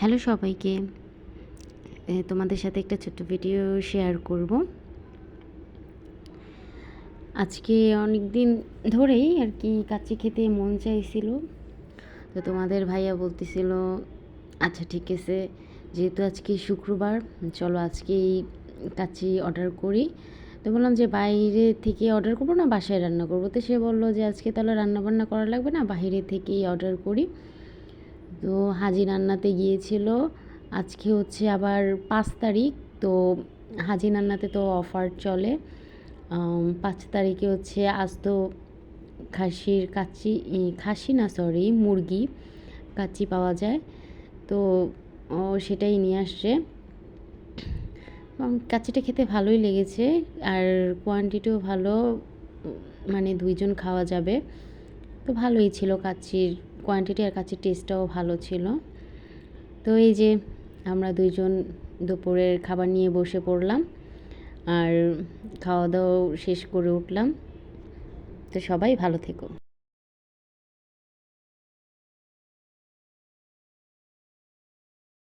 Hello সবাইকে। তোমাদের সাথে একটা ছোট্ট ভিডিও শেয়ার করব। আজকে অনেক দিন ধরেই আর কি কাচ্চি খেতে মন চাইছিল। তো তোমাদের ভাইয়া বলতেছিল আচ্ছা ঠিক আছে, যেহেতু আজকে শুক্রবার, চলো আজকেই কাচ্চি অর্ডার করি। তো বললাম যে, বাইরে থেকে অর্ডার করব না, বাসায় রান্না করব? তো সে বলল যে, আজকে তাহলে রান্না বান্না করা লাগবে না বাইরে থেকেই অর্ডার করি। তো হাজি রান্নাতে গিয়েছিল। আজকে হচ্ছে আবার পাঁচ তারিখ তো হাজি রান্নাতে তো অফার চলে। পাঁচ তারিখে হচ্ছে আজ তো খাসির কাচ্চি ই, খাসি না সরি মুরগি কাচ্চি পাওয়া যায়। তো সেটাই নিয়ে আসছে। উম, কাচ্চিটা খেতে ভালোই লেগেছে আর কোয়ান্টিটিও ভালো মানে দুইজন খাওয়া যাবে। তো ভালোই ছিল কাচ্চির কোয়ান্টিটি আর কাছে টেস্টটাও ভালো ছিল। তো এই যে আমরা দুইজন দুপুরের খাবার নিয়ে বসে পড়লাম আর খাওয়া দাওয়াও শেষ করে উঠলাম। তো সবাই ভালো থেকো।